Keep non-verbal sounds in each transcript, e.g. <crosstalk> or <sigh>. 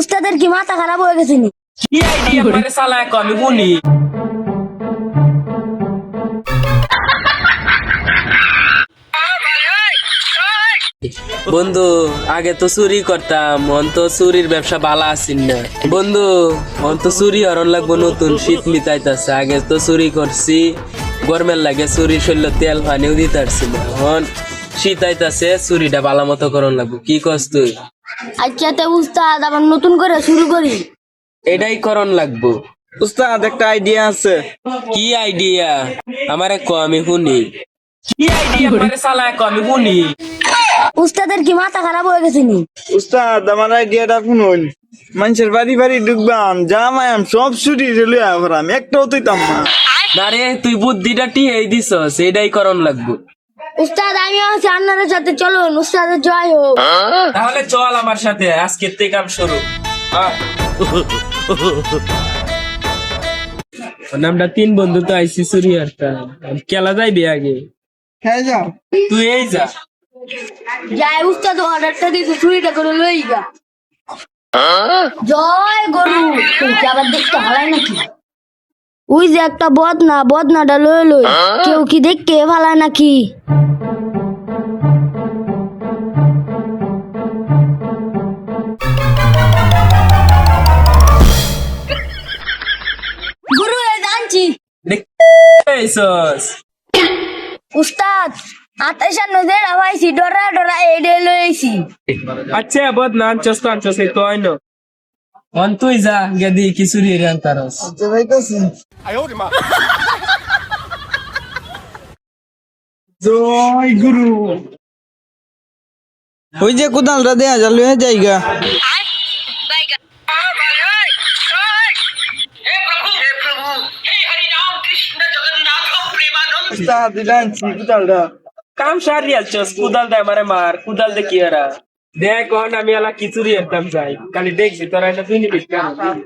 উস্তাদের কি মাথা খারাপ হয়ে গেছে নি? কি আইডিয়া করে? সালা আমি বলি বন্ধু আগে তো চুরি করতাম অন তো চুরির ব্যবসা বালা আসিন না। বন্ধু অন তো চুরি হরণ লাগবো নতুন শীত মিটাইতেছে আগে তো চুরি করছি গরমের লাগে চুরি শৈল তেল পানিও দিতে পারছি না। এখন শীত আইতাছে চুরিটা বালা মতো করণ লাগবো। কি কস তুই? আচ্ছা তো উস্তাদ আবার নতুন করে শুরু করি। এটাই করণ লাগবো। উস্তাদ একটা আইডিয়া আছে। কি আইডিয়া আমারে ক আমি শুনি। কি আইডিয়া করে সালা এক শুনি। উস্তাদের কি মাথা খারাপ হয়ে গেছে নি? উস্তাদ আমার আইডিয়াটা শুনুন। মানুষের বাড়ি বাড়ি ঢুকবাম জামায়াম সব ছুটি আবার একটাও তুইতাম না। না রে তুই বুদ্ধিটা টিহেই দিছস এটাই করণ লাগবো। উস্তাদ আমি আছি আন্নারের সাথে চলুন উস্তাদের জয় হোক। তাহলে চল আমার সাথে আজকের থেকে কাম শুরু। আমরা তিন বন্ধু তো আইসি চুরি একটা খেলা যাইবি আগে? হ্যাঁ যাও তুই এই যা। জয় উস্তাদ অর্ডারটা দিতে চুরিটা করে লই গা জয় গরু। তুই কি আবার দেখতে হারাই নাকি? ওই যে একটা বদনা বদনাটা লই লই কেউ কি দেখতে ভালায় নাকি? গুরু জানছি। উস্তাদ আতাইশার নজর আবাইছি ডরা ডরা এডে লইছি আচ্ছা বদ না আনছস তো আনছস এই তো আইনো। অন তুই যা গেদি কি চুরি রে আনতারস। জয় গুরু। ওই যে কোদালটা দেয়া যা লয়ে যাইগা উস্তাদ দিলানছি কোদালটা। কাম সারি আলছস কুদাল দে মারে মার কুদাল দে কি দেখ কোন আমি আলা খিচুড়ি একদম যাই। খালি দেখবি তোরা এটা তুই নিবি কেন? জানি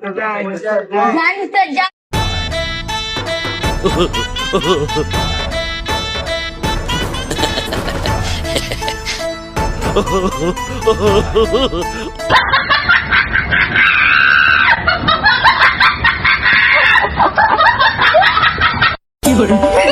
<laughs>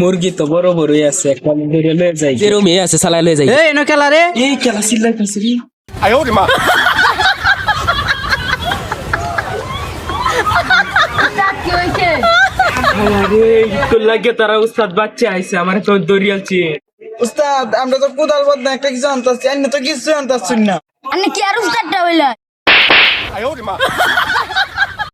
মুরগি তো বড় বড়ই আছে একটা ধরে লয়ে যাই। যেরো মেয়ে আছে সালাই লয়ে যাই। এই নো খেলা রে এই খেলা চিল্লাইতেছে রে। উস্তাদ কি হইছে আরে লাগে তারা উস্তাদ বাচ্চা আইছে আমার তো দরিয়ালছি উস্তাদ আমরা তো কোদাল বদনা একটা কিছু আনতাছি অন্য তো কিছু আনতাছি না। আনে কি আর উস্তাদটা হইলা?